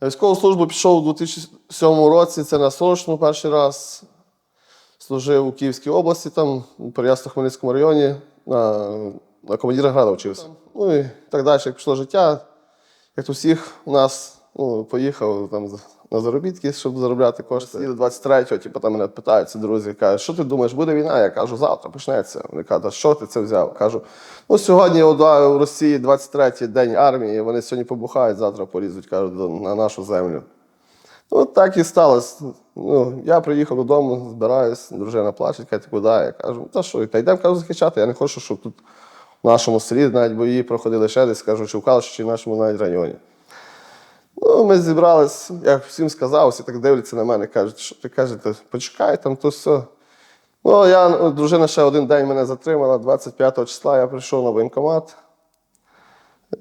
На військову службу пішов у 2007 році, це на Срочну перший раз. Служив у Київській області, там, у Переяслав-Хмельницькому районі, на, на командира града вчився. Ну і так далі, як пішло життя. Як у всіх у нас ну, поїхав там на заробітки, щоб заробляти кошти. І 23-го, типу, там мене питаються друзі, кажуть, що ти думаєш, буде війна? Я кажу, завтра почнеться. Вони кажуть, що ти це взяв? Кажу, ну сьогодні у Росії 23-й день армії, вони сьогодні побухають, завтра порізуть, кажуть, на нашу землю. Ну, так і сталося. Ну, я приїхав додому, збираюсь, дружина плаче, каже, куди? Я кажу, та що, та йдемо кажу, захищати. Я не хочу, щоб тут в нашому селі навіть бої проходили ще десь, кажу, чи в Калуші, чи в нашому навіть районі. Ну, ми зібрались, я всім сказав, всі так дивляться на мене, кажуть, що ти кажете, почекай там, то все. Ну, я, ну, дружина ще один день мене затримала, 25 числа я прийшов на воєнкомат.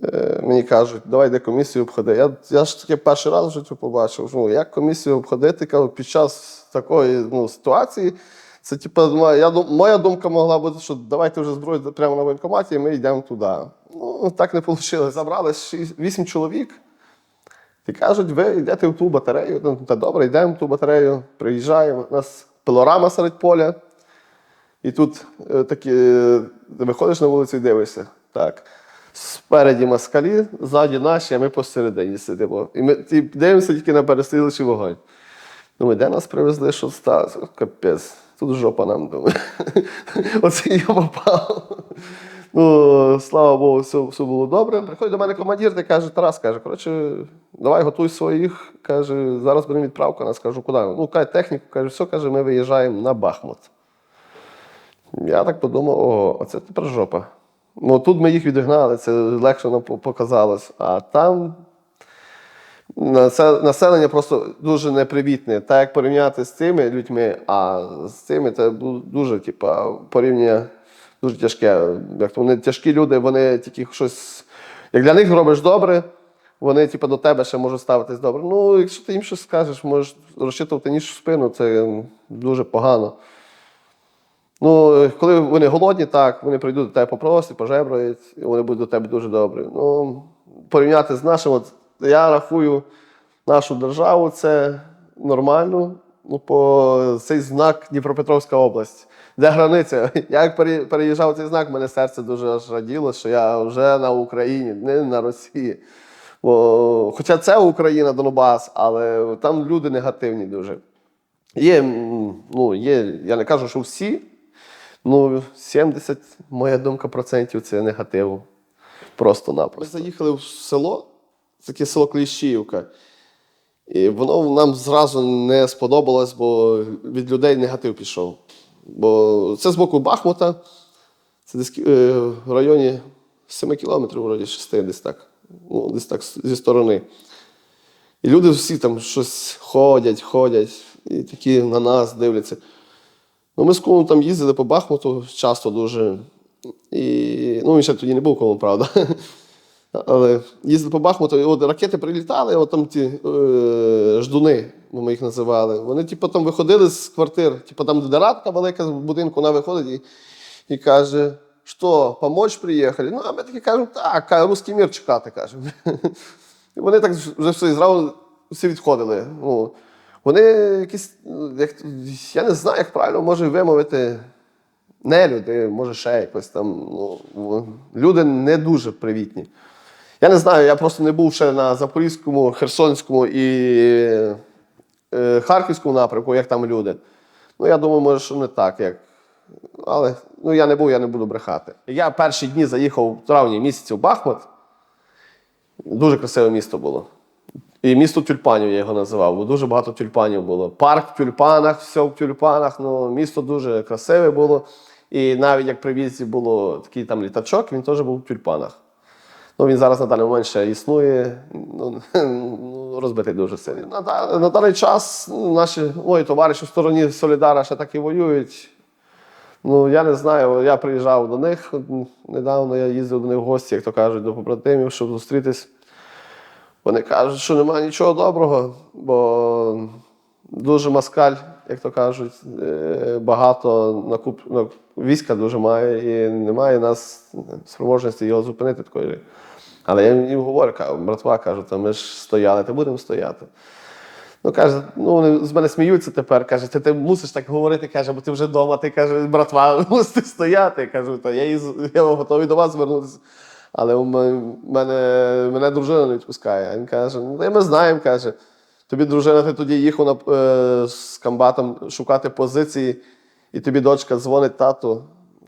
Е, Мені кажуть, давай де комісію обходи. Я, я ж таки перший раз в житті побачив. Ну, як комісію обходити кажу, під час такої ну, ситуації. Це типу, я моя думка могла бути, що давайте вже зброю прямо на воєнкоматі, і ми йдемо туди. Ну, так не вийшло. Забрали шість- вісім чоловік. І кажуть, ви йдете в ту батарею. Ну, та добре, йдемо в ту батарею, приїжджаємо. У нас пилорама серед поля. І тут е, такі, е, виходиш на вулицю і дивишся. Так. Спереді москалі, ззаді наші, а ми посередині сидимо. І ми ті, дивимося тільки на перестріличий вогонь. Думаю, де нас привезли, що сталося? Капець, тут жопа нам думаю. Оце я попав. Ну, слава Богу, все, все було добре. Приходить до мене командир та каже, Тарас каже, коротше, давай готуй своїх. Каже, зараз будемо відправку. Нас кажу, куди? Ну, каже, техніку, каже, все, каже, ми виїжджаємо на Бахмут. Я так подумав, о, оце тепер жопа. Ну тут ми їх відігнали, це легше нам показалось. А там населення просто дуже непривітне. Так як порівняти з цими людьми, а з цими це дуже, типа, порівняння дуже тяжке. Як вони тяжкі люди, вони тільки щось. Як для них робиш добре, вони типу, до тебе ще можуть ставитись добре. Ну, якщо ти їм щось скажеш, можеш розчитувати ніж в спину, це дуже погано. Ну, коли вони голодні, так, вони прийдуть до тебе попросять, пожебрають, і вони будуть до тебе дуже добрі. Ну, порівняти з нашим, от, я рахую нашу державу, це нормально. Ну, по цей знак Дніпропетровська область, де границя. Як переїжджав цей знак, мене серце дуже аж раділо, що я вже на Україні, не на Росії. Бо, хоча це Україна, Донбас, але там люди негативні дуже. Є, ну, є, я не кажу, що всі, ну 70, моя думка, процентів це негативу. Просто-напросто. Ми заїхали в село, таке село Кліщіївка. І воно нам зразу не сподобалось, бо від людей негатив пішов. Бо це з боку Бахмута, це десь е, в районі 7 кілометрів, вроді 6, десь так. Ну, десь так зі сторони. І люди всі там щось ходять, ходять, і такі на нас дивляться. Ну, ми з кумом там їздили по Бахмуту часто дуже. І, ну, він ще тоді не був кумом, правда. Але їздили по Бахмуту, і от ракети прилітали, от там ті е, ждуни, ми їх називали. Вони, типу, там виходили з квартир, типу, там де радка велика в будинку, вона виходить і, і каже, що, помочь приїхали? Ну, а ми такі кажемо, так, русський мір чекати, кажемо. І вони так вже все, зразу всі відходили. Ну, вони якісь, ну, як, я не знаю, як правильно може вимовити. Не люди, може ще якось там. Ну, люди не дуже привітні. Я не знаю, я просто не був ще на Запорізькому, Херсонському і Харківському напрямку, як там люди. Ну, я думаю, може, що не так, як. Але ну, я не був, я не буду брехати. Я перші дні заїхав в травні місяці в Бахмут. Дуже красиве місто було. І місто тюльпанів я його називав, бо дуже багато тюльпанів було. Парк в тюльпанах, все в тюльпанах. Ну, місто дуже красиве було. І навіть як при в'їзді було такий там літачок, він теж був в тюльпанах. Ну, він зараз на даний момент ще існує, ну, ну, розбитий дуже сильно. На, на даний час ну, наші мої товариші в стороні Солідара ще так і воюють. Ну, я не знаю, я приїжджав до них недавно, я їздив до них в гості, як то кажуть, до побратимів, щоб зустрітись. Вони кажуть, що немає нічого доброго, бо дуже москаль, як то кажуть, е, багато накуп... ну, війська дуже має, і немає нас спроможності його зупинити такої. Але я їм говорю, кажу, братва, кажу, то ми ж стояли, то будемо стояти. Ну, каже, ну вони з мене сміються тепер. Каже, ти, ти мусиш так говорити, каже, бо ти вже вдома, ти каже, братва, мусите стояти. Кажу, та я, я готовий до вас звернутися. Але у мене, мене дружина не відпускає. Він каже: ну ми знаємо, каже. Тобі дружина, ти тоді їхав на, е, з комбатом шукати позиції, і тобі дочка дзвонить тату.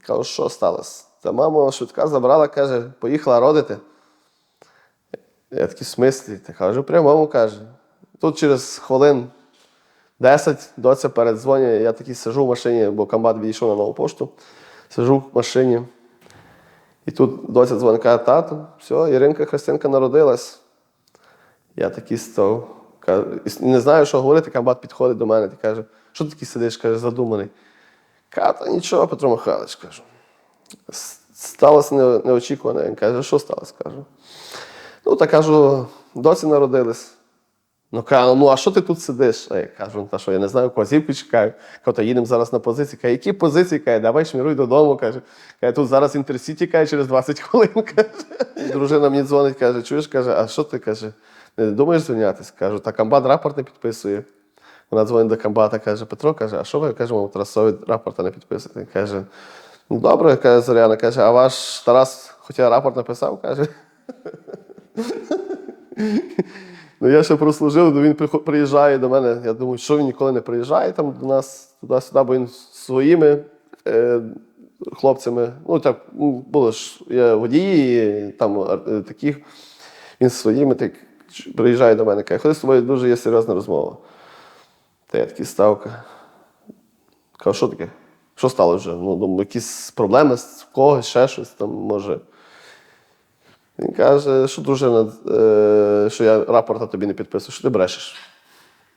Кажу, що сталося? Та мама швидка забрала, каже, поїхала родити. Я такий смислі, та кажу, прямому каже. Тут через хвилин 10 доця передзвонює, я такий сижу в машині, бо комбат відійшов на нову пошту. Сижу в машині. І тут доця дзвонить, тату, все, Іринка Христинка народилась. Я такий став. Не знаю, що говорити, комбат підходить до мене і каже, що ти такий сидиш, каже, задуманий. Каже, та нічого, Петро Михайлович, кажу. Сталося неочікуване. Він каже, що сталося? Кажу. Ну, та кажу, доці народились. Ну, кажу, ну а що ти тут сидиш? А я кажу, «Ну, та що, я не знаю, козівки чекаю. Кажу, їдемо зараз на позиції. Каже, які позиції? Каже, давай шміруй додому. Каже, каже тут зараз інтерсіті каже, через 20 хвилин. Каже. Дружина мені дзвонить, каже, чуєш, каже, а що ти каже? Не думаєш звільнятися? Кажу, та комбат рапорт не підписує. Вона дзвонить до комбата, каже, Петро, каже, а що ви кажемо, Тарасові рапорта не підписуєте? Каже, ну добре, каже Зоряна, каже, а ваш Тарас хоча рапорт написав, каже. Ну, я ще прослужив, то він приїжджає до мене. Я думаю, що він ніколи не приїжджає там до нас туди-сюди, бо він своїми е, хлопцями. Ну, так, ну, було ж є водії, там е, таких. Він своїми так приїжджає до мене, каже, ходи з тобою дуже є серйозна розмова. Та я такий ставка. Кажу, що таке? Що стало вже? Ну, думаю, якісь проблеми з когось, ще щось там може. Він каже, що дружина, е, що я рапорта тобі не підписую, що ти брешеш.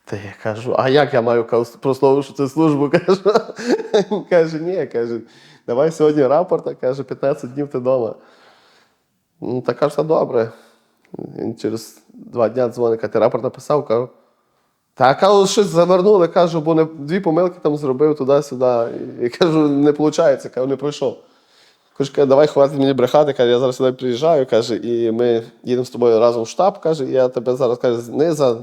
Та я кажу, а як я маю прословити службу? Кажу. Він каже, ні, каже, давай сьогодні рапорта, каже, 15 днів ти вдома. Ну, та кажу, все добре. Він через два дні дзвонить, каже, ти рапорт написав, кажу. Та кажу, щось завернули, кажу, бо не, дві помилки там зробив туди-сюди. І кажу, не виходить, кажу, не пройшов. Каже, каже, давай хватить мені брехати, каже, я зараз сюди приїжджаю, каже, і ми їдемо з тобою разом в штаб, каже, і я тебе зараз каже, не за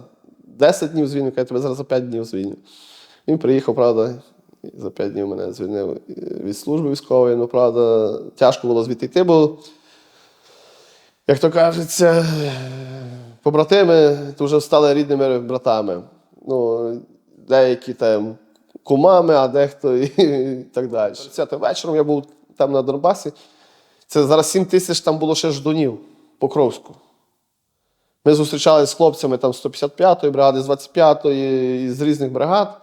10 днів звільню, каже, тебе зараз за 5 днів звільню. Він приїхав, правда, і за 5 днів мене звільнив від служби військової. Ну, правда, тяжко було звідти йти, бо, як то кажеться, побратими вже стали рідними братами. Ну, деякі там кумами, а дехто і, так далі. 30 вечором я був там на Донбасі. Це зараз 7 тисяч там було ще ждунів Покровську. Ми зустрічалися з хлопцями там 155-ї бригади, з 25-ї, і з різних бригад.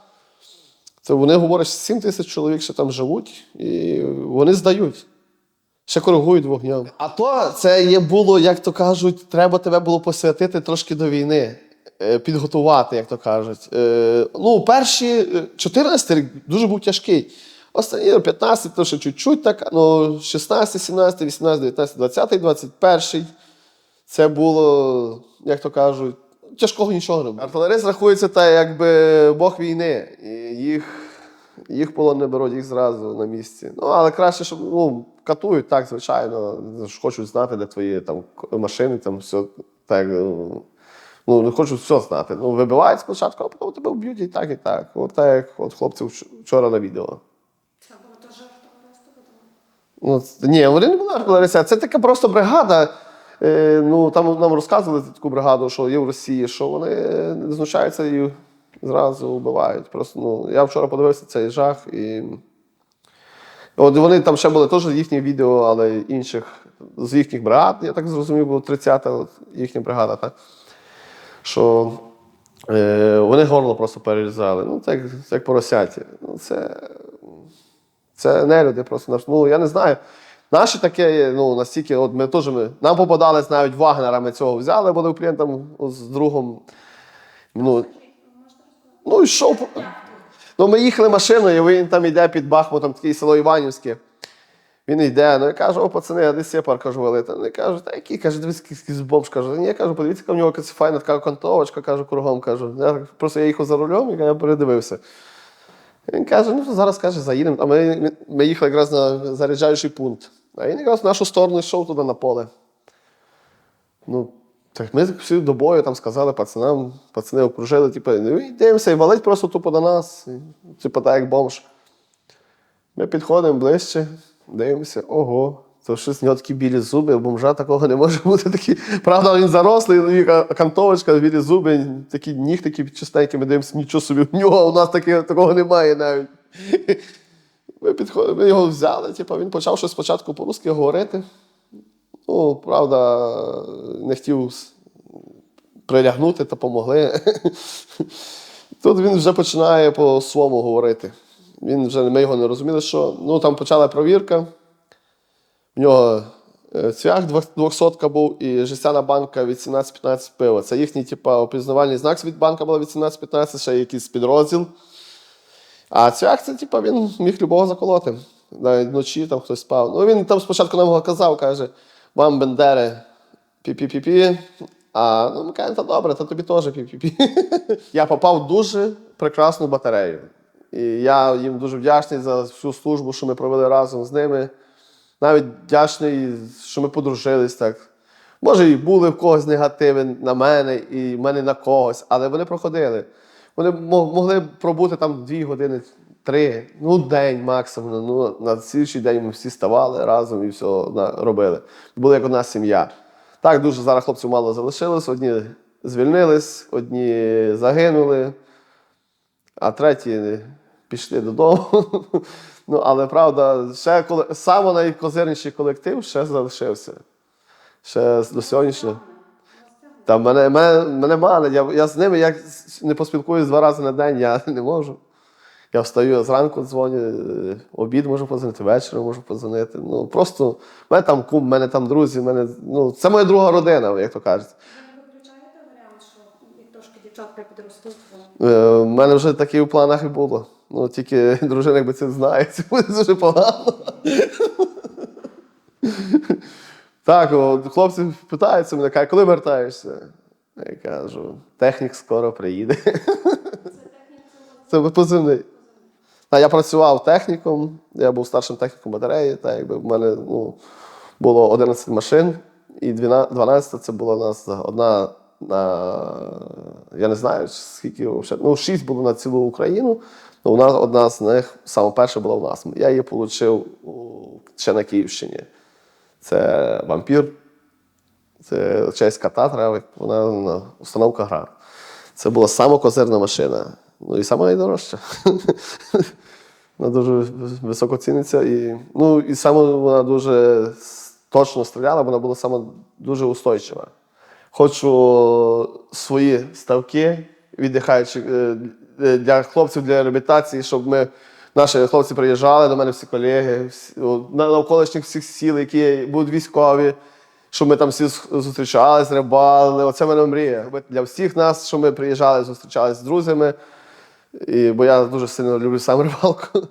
Це вони говорять, що 7 тисяч чоловік ще там живуть, і вони здають. Ще коригують вогнем. А то це є було, як то кажуть, треба тебе було посвятити трошки до війни, е, підготувати, як то кажуть. Е, Ну, перші е, 14 рік дуже був тяжкий. Останні 15, то ще чуть-чуть так, ну 16, 17, 18, 19, 20, 21. Це було, як то кажуть, тяжкого нічого не було. Артилерист рахується так, якби Бог війни. І їх, їх полон не беруть, їх зразу на місці. Ну, але краще, щоб ну, катують, так, звичайно. Хочуть знати, де твої там машини, там все так. ну, Ну, не хочуть все знати. Ну, вибивають спочатку, а потім тебе вб'ють і так, і так. От так, як от хлопці вчора на відео. Це було теж артилеристи Ну, ні, вони не були артилеристи, це така просто бригада. Е, ну, там нам розказували таку бригаду, що є в Росії, що вони знущаються і зразу вбивають. Просто, ну, я вчора подивився цей жах і. От вони там ще були теж їхні відео, але інших з їхніх бригад, я так зрозумів, була 30-та от їхня бригада, так? Що е, вони горло просто перерізали. Ну, це як, як поросяті. Ну, це, це не люди просто наш. Ну, я не знаю. Наші таке, ну, настільки, от ми теж ми, нам попадались навіть Вагнера, ми цього взяли, були там з другом. Ну, ну що? Ну, ми їхали машиною, і він там йде під Бахмутом, таке село Іванівське. Він йде, ну я кажу, о, пацани, а де сепар, кажу, валити. Вони кажуть, та який, каже, дивись, якийсь бомж, кажу, ні, я кажу, подивіться, в нього якась файна така кантовочка, кажу, кругом, кажу. Я просто я їхав за рулем, і я передивився. Він каже, ну зараз каже, заїдемо. А ми, ми їхали якраз на заряджаючий пункт. А він якраз в нашу сторону йшов туди на поле. Ну, так ми всі до бою там сказали пацанам, пацани окружили, типу, ну і дивимося, і валить просто тупо до нас. Типу, так як бомж. Ми підходимо ближче, дивимося, ого. То щось в нього такі білі зуби, у бомжа такого не може бути. Такі, правда, він зарослий, і кантовочка, білі зуби, такі ніг такі чистенькі, ми дивимося, нічого собі, в нього у нас таке, такого немає навіть. Ми підходимо, ми його взяли, типу, він почав щось спочатку по-русски говорити. Ну, правда, не хотів прилягнути та помогли. Тут він вже починає по-своєму говорити. Він вже, ми його не розуміли, що. Ну, там почала провірка. В нього е, цвях двох- двохсотка був і жестяна банка від 17-15 пива. Це їхній, типа, опізнавальний знак від банка була від 17-15, ще якийсь підрозділ. А цвях це, типа, він міг любого заколоти. Навіть вночі там хтось спав. Ну він там спочатку нам казав, каже, вам Бендери пі-пі-пі-пі. А ну, ми кажемо, та добре, та тобі теж пі-пі-пі. Я попав в дуже прекрасну батарею. І я їм дуже вдячний за всю службу, що ми провели разом з ними. Навіть вдячний, що ми подружились так. Може, і були в когось негативи на мене, і в мене на когось, але вони проходили. Вони могли пробути там дві години, три, ну день максимум. Ну, на слідчий день ми всі ставали разом і все робили. Були як одна сім'я. Так, дуже зараз хлопців мало залишилось. Одні звільнились, одні загинули, а треті пішли додому. Ну, але правда, ще коли саме найкозирніший колектив ще залишився. Ще до сьогоднішнього. Та мене, мене, мене манить. Я, я з ними як не поспілкуюсь два рази на день, я не можу. Я встаю зранку дзвоню, е, обід можу позвонити, ввечері можу позвонити. Ну просто в мене там кум, в мене там друзі, в мене, ну, це моя друга родина, як то кажуть. Ви не виключаєте варіант, що як трошки дівчатка підростуть, Е, У мене вже таке в планах і було. Ну, тільки дружина, якби це знає, це буде дуже погано. Так, хлопці питаються мене, кажуть, коли вертаєшся? Я кажу, технік скоро приїде. Це позивний. Та я працював техніком, я був старшим техніком батареї, та якби в мене ну, було 11 машин, і 12 12 це була у нас одна на. Я не знаю, скільки. Ну, 6 було на цілу Україну. Ну, нас одна з них, саме перша була у нас. Я її отримав ще на Київщині. Це вампір. Це чеська татра, вона на установка гра. Це була сама козирна машина. Ну і сама найдорожча. Вона дуже високо ціниться. І, ну, і саме вона дуже точно стріляла, вона була саме дуже устойчива. Хочу свої ставки, віддихаючи е, для хлопців для реабілітації, щоб ми. Наші хлопці приїжджали до мене всі колеги, на навколишніх всіх сіл, які будуть військові, щоб ми там всі зустрічались, рибалили. Оце в мене мрія. Для всіх нас, щоб ми приїжджали, зустрічались з друзями. І, бо я дуже сильно люблю сам рибалку.